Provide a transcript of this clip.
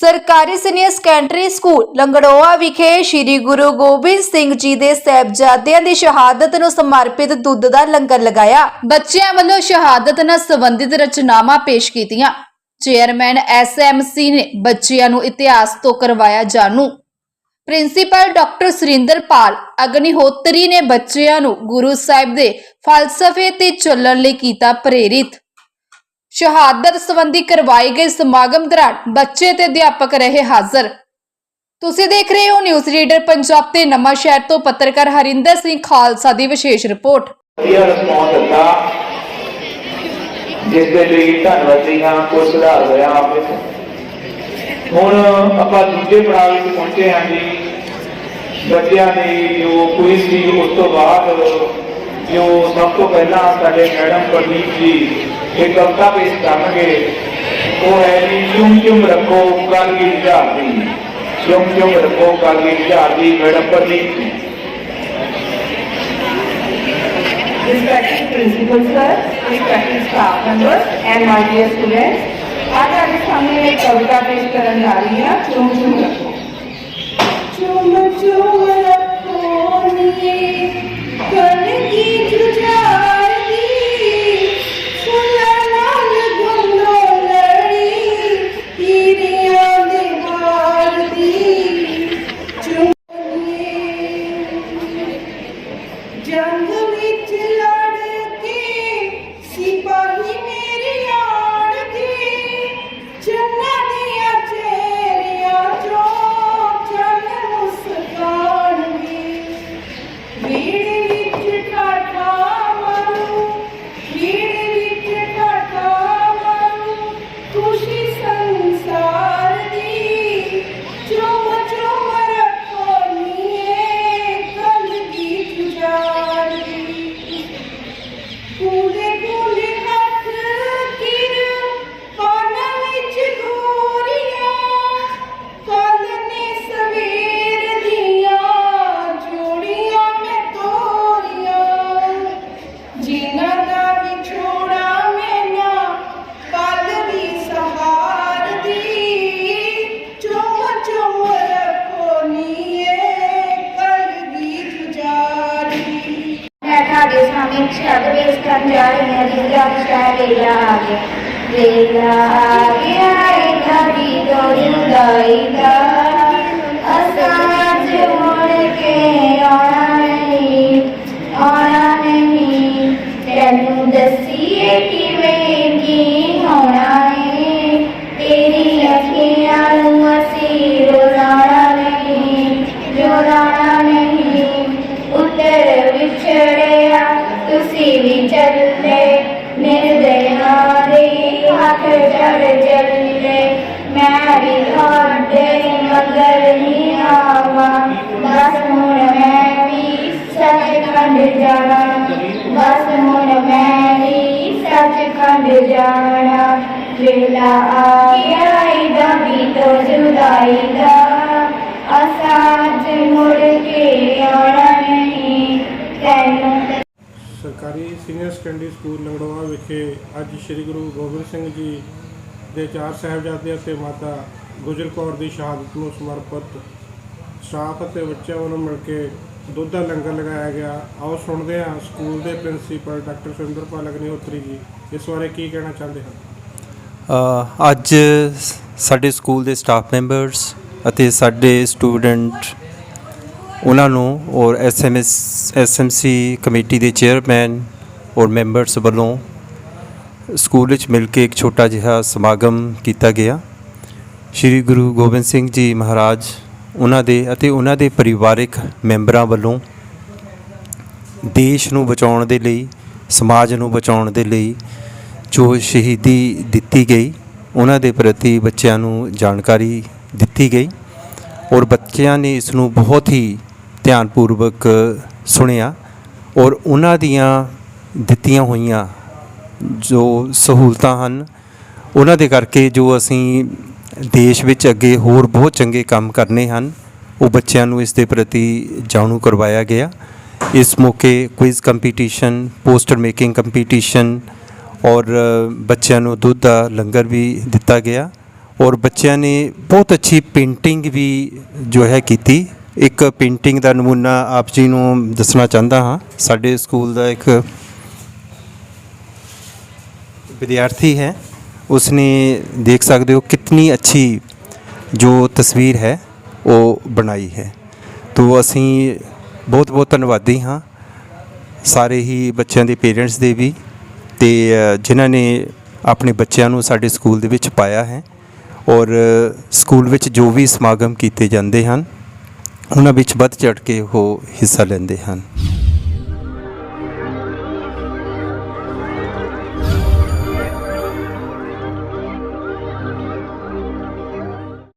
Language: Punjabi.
ਸਰਕਾਰੀ ਸੀਨੀਅਰ ਸੈਕੰਡਰੀ ਸਕੂਲ ਲੰਗੜੋਆ ਵਿਖੇ ਸ੍ਰੀ ਗੁਰੂ ਗੋਬਿੰਦ ਸਿੰਘ ਜੀ ਦੇ ਸਾਹਿਬਜ਼ਾਦਿਆਂ ਦੀ ਸ਼ਹਾਦਤ ਨੂੰ ਸਮਰਪਿਤ ਦੁੱਧ ਦਾ ਲੰਗਰ ਲਗਾਇਆ। ਬੱਚਿਆਂ ਵੱਲੋਂ ਸ਼ਹਾਦਤ ਨਾਲ ਸੰਬੰਧਿਤ ਰਚਨਾਵਾਂ ਪੇਸ਼ ਕੀਤੀਆਂ। ਚੇਅਰਮੈਨ ਐਸਐਮਸੀ ਨੇ ਬੱਚਿਆਂ ਨੂੰ ਇਤਿਹਾਸ ਤੋਂ ਕਰਵਾਇਆ ਜਾਣੂ। ਪ੍ਰਿੰਸੀਪਲ ਡਾਕਟਰ ਸੁਰਿੰਦਰਪਾਲ ਅਗਨੀਹੋਤਰੀ ਨੇ ਬੱਚਿਆਂ ਨੂੰ ਗੁਰੂ ਸਾਹਿਬ ਦੇ ਫਲਸਫੇ ਤੇ ਚੱਲਣ ਲਈ ਕੀਤਾ ਪ੍ਰੇਰਿਤ। ਸ਼ਹਾਦਤ ਸੰਬੰਧੀ ਕਰਵਾਏ ਗਏ ਸਮਾਗਮ ਦੌਰਾਨ ਬੱਚੇ ਤੇ ਅਧਿਆਪਕ ਰਹੇ ਹਾਜ਼ਰ। ਤੁਸੀਂ ਦੇਖ ਰਹੇ ਹੋ ਨਿਊਜ਼ ਰੀਡਰ ਪੰਜਾਬ ਤੇ ਨਵਾਂ ਸ਼ਹਿਰ ਤੋਂ ਪੱਤਰਕਾਰ ਹਰਿੰਦਰ ਸਿੰਘ ਖਾਲਸਾ ਦੀ ਵਿਸ਼ੇਸ਼ ਰਿਪੋਰਟ। ਵਧੀਆ ਰਿਸਪੌਂਸ ਦਿੱਤਾ। ਜਿਸ ਦੇ ਲਈ ਧੰਨਵਾਦੀ ਹਾਂ, ਕੋਈ ਸੁਧਾਰ ਹੋਇਆ ਆਪ ਵਿੱਚ? ਹੁਣ ਆਪਾਂ ਦੂਜੇ ਪੜਾਅ ਵਿੱਚ ਪਹੁੰਚੇ ਹਾਂ ਜੀ। ਬੱਚਿਆਂ ਦੀ ਜੋ ਕੁਇਜ਼ ਸੀ, ਉਸ ਤੋਂ ਬਾਅਦ ਜੋ ਸਭ ਤੋਂ ਪਹਿਲਾਂ ਸਾਡੇ ਮੈਡਮ ਪ੍ਰਦੀਪ ਜੀ ਇਹ ਕਵਿਤਾ ਪੇਸ਼ ਕਰਨਗੇ ਉਹ ਹੈ ਜੀ ਚੁੰਮ ਚੁੰਮ ਰੱਖੋ ਕਾਲਗੀ ਝਾੜਦੀ ਚੁੰਮ ਚੁੰਮ ਰੱਖੋ ਕਾਲਗੀ ਝਾੜਦੀ madam Pradeep ji respected principal sir, respected staff members and my dear students, आज आपके सामने एक कविता पेश करने जा रही है चुम चुम रखो चुम चुम സമീക്ഷ അപവേശിക്കാൻ ജാലിയ ਜਾਣਾ, ਬਸ ਹੁਣ ਮੈਂ ਵੀ ਸੱਚਖੰਡ ਜਾਣਾ। ਵੇਲਾ ਆ ਗਿਆ ਇਹਦਾ ਵੀ ਤੋਂ ਜੁਦਾਈ ਦਾ ਅਸਾਂ ਮੁੜ ਕੇ ਆਉਣਾ ਨਹੀਂ, ਤੈਨੂੰ ਸਰਕਾਰੀ ਸੀਨੀਅਰ ਸੈਕੰਡਰੀ ਸਕੂਲ ਲੰਗੜੋਆ ਵਿਖੇ ਅੱਜ ਸ੍ਰੀ ਗੁਰੂ ਗੋਬਿੰਦ ਸਿੰਘ ਜੀ ਦੇ ਚਾਰ ਸਾਹਿਬਜ਼ਾਦੇ ਅਤੇ ਮਾਤਾ ਗੁਜਰ ਕੌਰ ਦੀ ਸ਼ਹਾਦਤ ਨੂੰ ਸਮਰਪਿਤ ਸਟਾਫ ਅਤੇ ਬੱਚਿਆਂ ਵੱਲੋਂ ਮਿਲ ਕੇ ਦੁੱਧ ਦਾ ਲੰਗਰ ਲਗਾਇਆ ਗਿਆ। ਆਓ ਸੁਣਦੇ ਹਾਂ ਸਕੂਲ ਦੇ ਪ੍ਰਿੰਸੀਪਲ ਡਾਕਟਰ ਸੁਰਿੰਦਰਪਾਲ ਅਗਨੀਹੋਤਰੀ ਜੀ। ਇਸ ਬਾਰੇ ਕੀ ਕਹਿਣਾ ਚਾਹੁੰਦੇ ਹਨ? ਅੱਜ ਸਾਡੇ ਸਕੂਲ ਦੇ ਸਟਾਫ ਮੈਂਬਰਸ ਅਤੇ ਸਾਡੇ ਸਟੂਡੈਂਟ, ਉਹਨਾਂ ਨੂੰ ਔਰ ਐਸਐਮਐਸ ਐਸਐਮਸੀ ਕਮੇਟੀ ਦੇ ਚੇਅਰਮੈਨ ਔਰ ਮੈਂਬਰਸ ਵੱਲੋਂ ਸਕੂਲ ਵਿੱਚ ਮਿਲ ਕੇ ਇੱਕ ਛੋਟਾ ਜਿਹਾ ਸਮਾਗਮ ਕੀਤਾ ਗਿਆ। ਸ੍ਰੀ ਗੁਰੂ ਗੋਬਿੰਦ ਸਿੰਘ ਜੀ ਮਹਾਰਾਜ ਉਹਨਾਂ ਦੇ ਅਤੇ ਉਹਨਾਂ ਦੇ ਪਰਿਵਾਰਕ ਮੈਂਬਰਾਂ ਵੱਲੋਂ ਦੇਸ਼ ਨੂੰ ਬਚਾਉਣ ਦੇ ਲਈ, ਸਮਾਜ ਨੂੰ ਬਚਾਉਣ ਦੇ ਲਈ ਜੋ ਸ਼ਹੀਦੀ ਦਿੱਤੀ ਗਈ, ਉਹਨਾਂ ਦੇ ਪ੍ਰਤੀ ਬੱਚਿਆਂ ਨੂੰ ਜਾਣਕਾਰੀ ਦਿੱਤੀ ਗਈ ਔਰ ਬੱਚਿਆਂ ਨੇ ਇਸ ਨੂੰ ਬਹੁਤ ਹੀ ਧਿਆਨਪੂਰਵਕ ਸੁਣਿਆ ਔਰ ਉਹਨਾਂ ਦੀਆਂ ਦਿੱਤੀਆਂ ਹੋਈਆਂ ਜੋ ਸਹੂਲਤਾਂ ਹਨ, ਉਹਨਾਂ ਦੇ ਕਰਕੇ ਜੋ ਅਸੀਂ ਦੇਸ਼ ਵਿੱਚ ਅੱਗੇ ਹੋਰ ਬਹੁਤ ਚੰਗੇ ਕੰਮ ਕਰਨੇ ਹਨ। ਉਹ ਬੱਚਿਆਂ ਨੂੰ ਇਸ ਦੇ ਪ੍ਰਤੀ ਜਾਣੂ ਕਰਵਾਇਆ ਗਿਆ। ਇਸ ਮੌਕੇ quiz competition poster making competition ਔਰ ਬੱਚਿਆਂ ਨੂੰ ਦੁੱਧ ਦਾ ਲੰਗਰ ਵੀ ਦਿੱਤਾ ਗਿਆ। ਔਰ ਬੱਚਿਆਂ ਨੇ ਬਹੁਤ ਅੱਛੀ ਪੇਂਟਿੰਗ ਵੀ ਜੋ ਹੈ ਕੀਤੀ। ਇੱਕ ਪੇਂਟਿੰਗ ਦਾ ਨਮੂਨਾ ਆਪ ਜੀ ਨੂੰ ਦੱਸਣਾ ਚਾਹੁੰਦਾ ਹਾਂ। ਸਾਡੇ ਸਕੂਲ ਦਾ ਇੱਕ ਵਿਦਿਆਰਥੀ ਹੈ। ਉਸਨੇ ਦੇਖ ਸਕਦੇ ਹੋ ਕਿਤਨੀ ਅੱਛੀ ਜੋ ਤਸਵੀਰ ਹੈ, ਉਹ ਬਣਾਈ ਹੈ। ਤੋ ਅਸੀਂ ਬਹੁਤ ਬਹੁਤ ਧੰਨਵਾਦੀ ਹਾਂ। ਸਾਰੇ ਹੀ ਬੱਚਿਆਂ ਦੇ ਪੇਰੈਂਟਸ ਦੇ ਵੀ ਤੇ ਜਿਨ੍ਹਾਂ ਨੇ ਆਪਣੇ ਬੱਚਿਆਂ ਨੂੰ ਸਾਡੇ ਸਕੂਲ ਦੇ ਵਿੱਚ ਪਾਇਆ ਹੈ ਔਰ ਸਕੂਲ ਵਿੱਚ ਜੋ ਵੀ ਸਮਾਗਮ ਕੀਤੇ ਜਾਂਦੇ ਹਨ, ਉਹਨਾਂ ਵਿੱਚ ਵੱਧ ਚੜ੍ਹ ਕੇ ਉਹ ਹਿੱਸਾ ਲੈਂਦੇ ਹਨ।